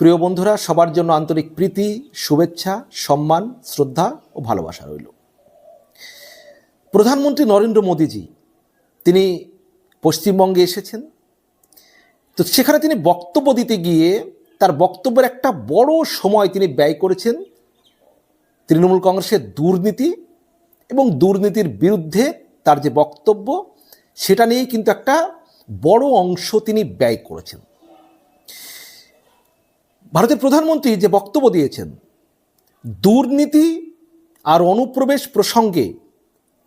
প্রিয় বন্ধুরা, সবার জন্য আন্তরিক প্রীতি, শুভেচ্ছা, সম্মান, শ্রদ্ধা ও ভালোবাসা রইল। প্রধানমন্ত্রী নরেন্দ্র মোদীজি, তিনি পশ্চিমবঙ্গে এসেছেন। তো সেখানে তিনি বক্তব্য দিতে গিয়ে তার বক্তব্যের একটা বড় সময় তিনি ব্যয় করেছেন তৃণমূল কংগ্রেসের দুর্নীতি এবং দুর্নীতির বিরুদ্ধে তার যে বক্তব্য, সেটা নিয়েই কিন্তু একটা বড় অংশ তিনি ব্যয় করেছেন। ভারতের প্রধানমন্ত্রী যে বক্তব্য দিয়েছেন, দুর্নীতি আর অনুপ্রবেশ প্রসঙ্গে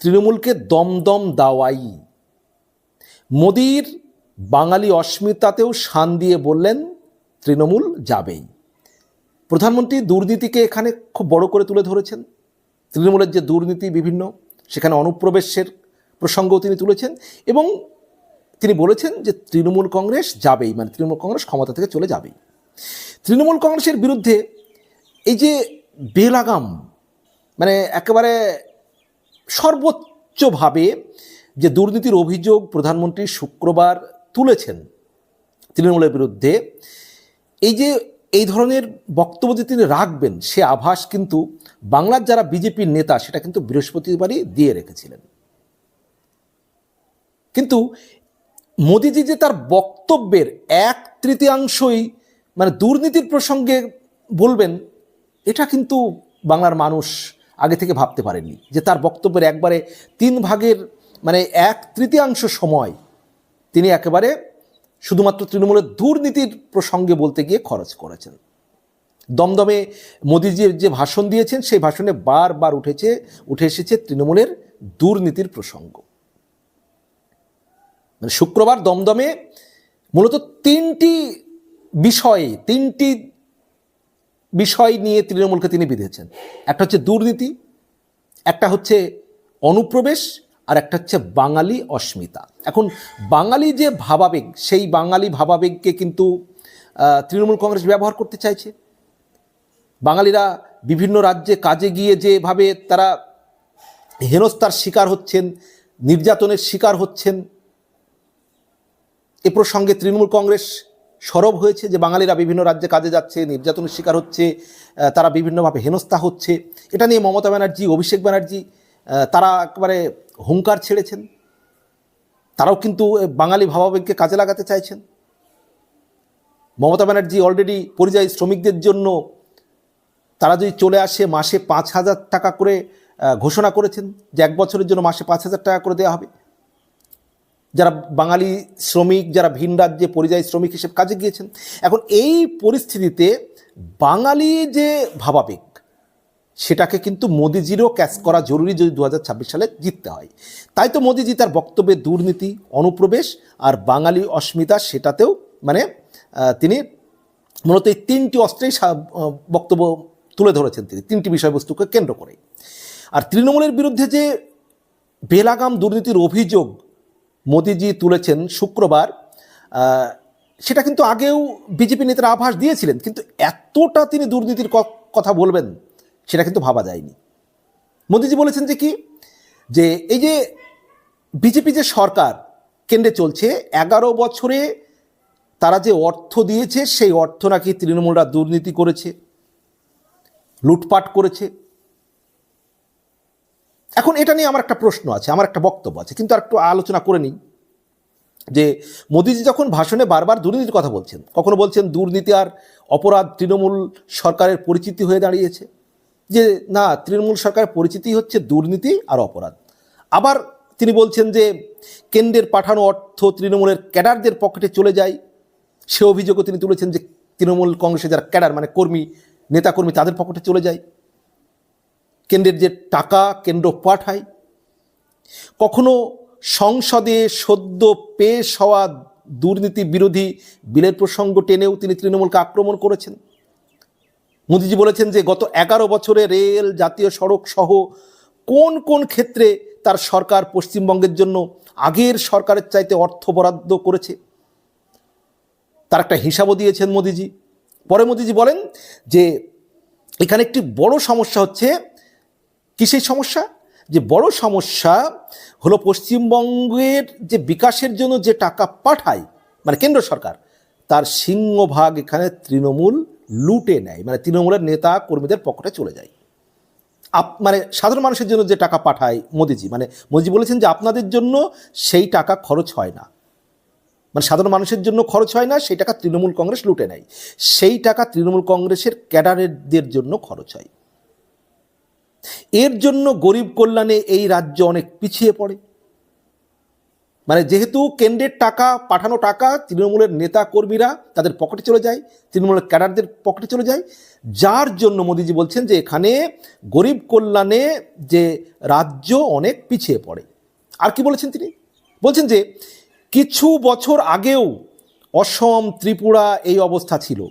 তৃণমূলকে দমদম দাওয়াই। মোদির বাঙালি অস্মিতাতেও শান দিয়ে বললেন, তৃণমূল যাবেই। প্রধানমন্ত্রী দুর্নীতিকে এখানে খুব বড় করে তুলে ধরেছেন। তৃণমূলের যে দুর্নীতি বিভিন্ন, সেখানে অনুপ্রবেশের প্রসঙ্গও তিনি তুলেছেন এবং তিনি বলেছেন যে তৃণমূল কংগ্রেস যাবেই মানে তৃণমূল কংগ্রেস ক্ষমতা থেকে চলে যাবেই। তৃণমূল কংগ্রেসের বিরুদ্ধে এই যে বেলাগাম মানে একেবারে সর্বোচ্চভাবে যে দুর্নীতির অভিযোগ প্রধানমন্ত্রী শুক্রবার তুলেছেন তৃণমূলের বিরুদ্ধে, এই যে এই ধরনের বক্তব্য যে তিনি রাখবেন, সে আভাস কিন্তু বাংলার যারা বিজেপির নেতা, সেটা কিন্তু বৃহস্পতিবারই দিয়ে রেখেছিলেন। কিন্তু মোদিজি যে তার বক্তব্যের এক তৃতীয়াংশই মানে দুর্নীতির প্রসঙ্গে বলবেন, এটা কিন্তু বাংলার মানুষ আগে থেকে ভাবতে পারেননি যে তার বক্তব্যের একবারে তিন ভাগের মানে এক তৃতীয়াংশ সময় তিনি একেবারে শুধুমাত্র তৃণমূলের দুর্নীতির প্রসঙ্গে বলতে গিয়ে খরচ করেছেন। দমদমে মোদিজি যে ভাষণ দিয়েছেন, সেই ভাষণে বারবার উঠেছে, উঠে এসেছে তৃণমূলের দুর্নীতির প্রসঙ্গ। মানে শুক্রবার দমদমে মূলত তিনটি বিষয়ে, তিনটি বিষয় নিয়ে তৃণমূলকে তিনি বিঁধেছেন। একটা হচ্ছে দুর্নীতি, একটা হচ্ছে অনুপ্রবেশ, আর একটা হচ্ছে বাঙালি অস্মিতা। এখন বাঙালি যে ভাবাবেগ, সেই বাঙালি ভাবাবেগকে কিন্তু তৃণমূল কংগ্রেস ব্যবহার করতে চাইছে। বাঙালিরা বিভিন্ন রাজ্যে কাজে গিয়ে যেভাবে তারা হেনস্থার শিকার হচ্ছেন, নির্যাতনের শিকার হচ্ছেন, এ প্রসঙ্গে তৃণমূল কংগ্রেস সরব হয়েছে যে বাঙালিরা বিভিন্ন রাজ্যে কাজে যাচ্ছে, নির্যাতনের শিকার হচ্ছে তারা বিভিন্নভাবে হেনস্থা হচ্ছে। এটা নিয়ে মমতা ব্যানার্জি, অভিষেক ব্যানার্জি তারা একেবারে হুঙ্কার ছেড়েছেন। তারাও কিন্তু বাঙালি ভাবাবেগকে কাজে লাগাতে চাইছেন। মমতা ব্যানার্জি অলরেডি পরিযায়ী শ্রমিকদের জন্য তারা যদি চলে আসে, মাসে পাঁচ হাজার টাকা করে ঘোষণা করেছেন যে এক বছরের জন্য মাসে পাঁচ হাজার টাকা করে দেওয়া হবে। যারা বাঙালি শ্রমিক, যারা ভিন রাজ্যে পরিযায়ী শ্রমিক হিসেবে কাজে গিয়েছেন, এখন এই পরিস্থিতিতে বাঙালি যে ভাবাবেগ, সেটাকে কিন্তু মোদিজিরও ক্যাচ করা জরুরি যদি দু হাজার ছাব্বিশ সালে জিততে হয়। তাই তো মোদিজি তার বক্তব্যে দুর্নীতি, অনুপ্রবেশ আর বাঙালি অস্মিতা সেটাতেও মানে তিনি মূলত এই তিনটি অস্ত্রেই বক্তব্য তুলে ধরেছেন তিনি, তিনটি বিষয়বস্তুকে কেন্দ্র করে আর তৃণমূলের বিরুদ্ধে যে বেলাগাম দুর্নীতির অভিযোগ মোদিজি তুলেছেন শুক্রবার সেটা কিন্তু আগেও বিজেপি নেতারা আভাস দিয়েছিলেন, কিন্তু এতটা তিনি দুর্নীতির কথা বলবেন, সেটা কিন্তু ভাবা যায়নি। মোদিজি বলেছেন যে কি? যে এই যে বিজেপি যে সরকার কেন্দ্রে চলছে, এগারো বছরে তারা যে অর্থ দিয়েছে, সেই অর্থ নাকি তৃণমূলরা দুর্নীতি করেছে, লুটপাট করেছে। এখন এটা নিয়ে আমার একটা প্রশ্ন আছে, আমার একটা বক্তব্য আছে, কিন্তু আর একটু আলোচনা করে নিই। যে মোদিজি যখন ভাষণে বারবার দুর্নীতির কথা বলছেন, কখনো বলছেন দুর্নীতি আর অপরাধ তৃণমূল সরকারের পরিচিতি হয়ে দাঁড়িয়েছে, যে না, তৃণমূল সরকারের পরিচিতি হচ্ছে দুর্নীতি আর অপরাধ। আবার তিনি বলছেন যে কেন্দ্রের পাঠানো অর্থ তৃণমূলের ক্যাডারদের পকেটে চলে যায়, সে অভিযোগও তিনি তুলেছেন যে তৃণমূল কংগ্রেসের যারা ক্যাডার মানে কর্মী, নেতাকর্মী, তাদের পকেটে চলে যায়। কেন্দ্রের যে টাকা কেন্দ্র পাঠায়, কখনো সংসদে সদ্য পেশ হওয়া দুর্নীতি বিরোধী বিলের প্রসঙ্গ টেনেও তিনি তৃণমূলকে আক্রমণ করেছেন। মোদিজি বলেছেন যে গত এগারো বছরে রেল, জাতীয় সড়ক সহ কোন কোন ক্ষেত্রে তার সরকার পশ্চিমবঙ্গের জন্য আগের সরকারের চাইতে অর্থ বরাদ্দ করেছে। তার একটা হিসাবও দিয়েছেন মোদিজি। পরে মোদিজি বলেন যে এখানে একটি বড় সমস্যা হচ্ছে কিসের সমস্যা? যে বড় সমস্যা হলো পশ্চিমবঙ্গের যে বিকাশের জন্য যে টাকা পাঠায় মানে কেন্দ্র সরকার, তার সিংহভাগ এখানে তৃণমূল লুটে নেয় মানে তৃণমূলের নেতা কর্মীদের পকেটে চলে যায়। আপ মানে সাধারণ মানুষের জন্য যে টাকা পাঠায় মোদিজি মানে মোদিজি বলেছেন যে আপনাদের জন্য সেই টাকা খরচ হয় না। মানে সাধারণ মানুষের জন্য খরচ হয় না, সেই টাকা তৃণমূল কংগ্রেস লুটে নেয়। সেই টাকা তৃণমূল কংগ্রেসের ক্যাডারেরদের জন্য খরচ হয়। এর জন্য গরিব কল্যাণে এই রাজ্য অনেক পিছিয়ে পড়ে। মানে যেহেতু কেন্দ্রের টাকা, পাঠানো টাকা তৃণমূলের নেতা কর্মীরা তাদের পকেটে চলে যায়, তৃণমূলের ক্যাডারদের পকেটে চলে যায়, যার জন্য মোদিজি বলছেন যে এখানে গরিব কল্যাণে যে রাজ্য অনেক পিছিয়ে পড়ে। আর কি বলেছেন তিনি? বলছেন যে কিছু বছর আগেও অসম, ত্রিপুরা এই অবস্থা ছিল।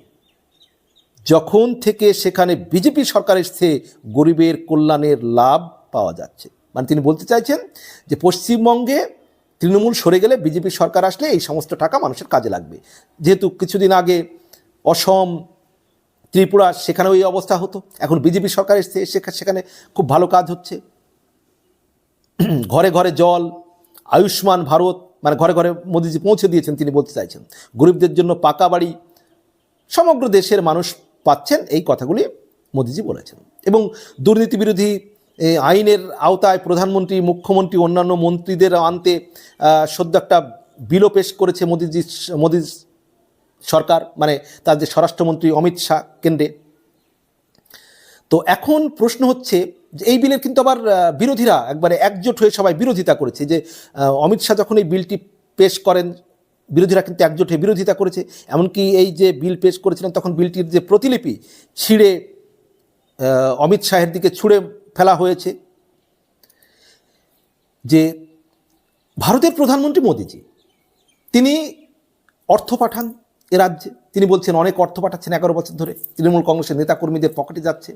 যখন থেকে সেখানে বিজেপি সরকার এসছে, গরিবের কল্যাণের লাভ পাওয়া যাচ্ছে। মানে তিনি বলতে চাইছেন যে, পশ্চিমবঙ্গে তৃণমূল সরে গেলে বিজেপি সরকার আসলে এই সমস্ত টাকা মানুষের কাজে লাগবে। যেহেতু কিছুদিন আগে অসম, ত্রিপুরা সেখানেও এই অবস্থা হতো। এখন বিজেপি সরকার এসছে, সেখা- সেখানে খুব ভালো কাজ হচ্ছে। ঘরে ঘরে জল, আয়ুষ্মান ভারত মানে ঘরে ঘরে মোদিজি পৌঁছে দিয়েছেন, তিনি বলতে চাইছেন। গরিবদের জন্য পাকা বাড়ি, সমগ্র দেশের মানুষ পাচ্ছেন এই কথাগুলি মোদিজি বলেছেন। এবং দুর্নীতি বিরোধী আইনের আওতায় প্রধানমন্ত্রী, মুখ্যমন্ত্রী, অন্যান্য মন্ত্রীদের আনতে সদ্য একটা বিলও পেশ করেছে মোদিজি, মোদি সরকার মানে তার যে স্বরাষ্ট্রমন্ত্রী অমিত শাহ কেন্দ্রে। তো এখন প্রশ্ন হচ্ছে যে এই বিলের কিন্তু আবার বিরোধীরা একবারে একজোট হয়ে সবাই বিরোধিতা করেছে যে অমিত শাহ যখন এই বিলটি পেশ করেন বিরোধীরা কিন্তু একজোট বিরোধিতা করেছে। এমনকি এই যে বিল পেশ করেছিলেন, তখন বিলটির যে প্রতিলিপি ছিঁড়ে অমিত শাহের দিকে ছুঁড়ে ফেলা হয়েছে যে ভারতের প্রধানমন্ত্রী মোদিজি, তিনি অর্থ পাঠান এ রাজ্যে। তিনি বলছেন, অনেক অর্থ পাঠাচ্ছেন এগারো বছর ধরে। তৃণমূল কংগ্রেসের নেতাকর্মীদের পকেটে যাচ্ছে,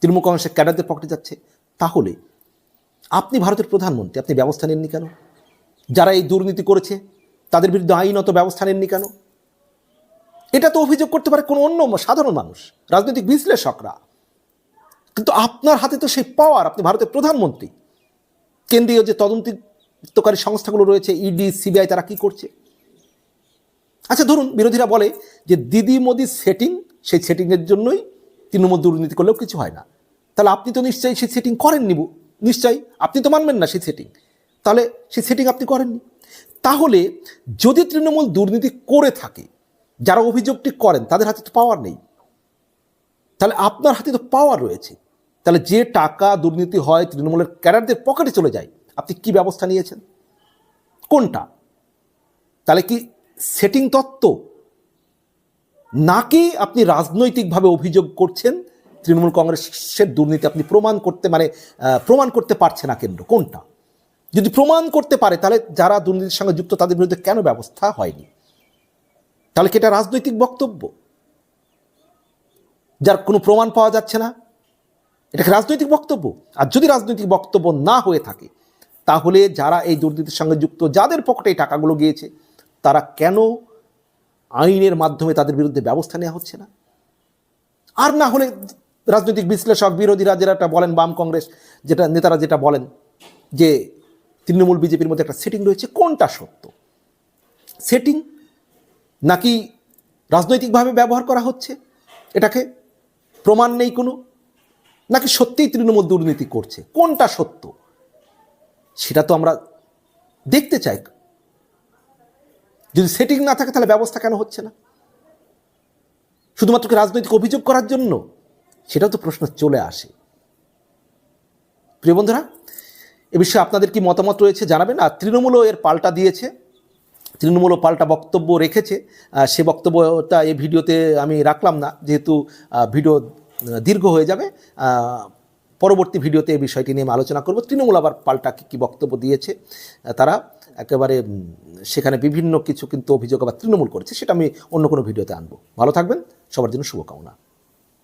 তৃণমূল কংগ্রেসের ক্যাডারদের পকেটে যাচ্ছে। তাহলে আপনি ভারতের প্রধানমন্ত্রী, আপনি ব্যবস্থা নেননি কেন? যারা এই দুর্নীতি করেছে তাদের বিরুদ্ধে আইনত ব্যবস্থা নেননি কেন? এটা তো অভিযোগ করতে পারে কোনো অন্য সাধারণ মানুষ, রাজনৈতিক বিশ্লেষকরা। কিন্তু আপনার হাতে তো সেই পাওয়ার আপনি ভারতের প্রধানমন্ত্রী। কেন্দ্রীয় যে তদন্তকারী সংস্থাগুলো রয়েছে ইডি সিবিআই তারা কি করছে? আচ্ছা ধরুন, বিরোধীরা বলে যে দিদি মোদির সেটিং সেই সেটিংয়ের জন্যই তৃণমূল দুর্নীতি করলেও কিছু হয় না। তাহলে আপনি তো নিশ্চয়ই সেই সেটিং করেননি নিশ্চয়ই, আপনি তো মানবেন না সেই সেটিং তাহলে সেই সেটিং আপনি করেননি। তাহলে যদি তৃণমূল দুর্নীতি করে থাকে, যারা অভিযোগটি করেন, তাদের হাতে তো পাওয়ার নেই। তাহলে আপনার হাতে তো পাওয়ার রয়েছে। তাহলে যে টাকা দুর্নীতি হয় তৃণমূলের ক্যাডারদের পকেটে চলে যায়, আপনি কি ব্যবস্থা নিয়েছেন? কোনটা? তাহলে কি সেটিং তত্ত্ব? নাকি আপনি রাজনৈতিকভাবে অভিযোগ করছেন, তৃণমূল কংগ্রেসের দুর্নীতি আপনি প্রমাণ করতে মানে প্রমাণ করতে পারছে না কেন্দ্র? কোনটা? যদি প্রমাণ করতে পারে, তাহলে যারা দুর্নীতির সঙ্গে যুক্ত, তাদের বিরুদ্ধে কেন ব্যবস্থা হয়নি? তাহলে কি এটা রাজনৈতিক বক্তব্য? যার কোনো প্রমাণ পাওয়া যাচ্ছে না, এটা রাজনৈতিক বক্তব্য? আর যদি রাজনৈতিক বক্তব্য না হয়ে থাকে, তাহলে যারা এই দুর্নীতির সঙ্গে যুক্ত, যাদের পকেটে এই টাকাগুলো গিয়েছে, তারা কেন আইনের মাধ্যমে তাদের বিরুদ্ধে ব্যবস্থা নেওয়া হচ্ছে না? আর না হলে রাজনৈতিক বিশ্লেষক, বিরোধীরা যেটা বলেন, বাম কংগ্রেস, যেটা নেতারা যেটা বলেন, যে তৃণমূল বিজেপির মধ্যে একটা সেটিং রয়েছে, কোনটা সত্য? সেটিং নাকি রাজনৈতিকভাবে ব্যবহার করা হচ্ছে? এটাকে প্রমাণ নেই কোনো? নাকি সত্যিই তৃণমূল দুর্নীতি করছে? কোনটা সত্য? সেটা তো আমরা দেখতে চাই। যদি সেটিং না থাকে তাহলে ব্যবস্থা কেন হচ্ছে না? শুধুমাত্র রাজনৈতিক অভিযোগ করার জন্য? সেটাও তো প্রশ্ন চলে আসে। প্রিয় বন্ধুরা এ বিষয়ে আপনাদের কি মতামত রয়েছে জানাবেন? আর তৃণমূলও এর পাল্টা দিয়েছে। তৃণমূলও পাল্টা বক্তব্য রেখেছে। সে বক্তব্যটা এই ভিডিওতে আমি রাখলাম না, যেহেতু ভিডিও দীর্ঘ হয়ে যাবে। পরবর্তী ভিডিওতে এই বিষয়টি নিয়ে আলোচনা করব। তৃণমূল আবার পাল্টা কী কী বক্তব্য দিয়েছে? তারা একেবারে সেখানে বিভিন্ন কিছু কিন্তু অভিযোগ আবার তৃণমূল করেছে, সেটা আমি অন্য কোনো ভিডিওতে আনব। ভালো থাকবেন, সবার জন্য শুভকামনা।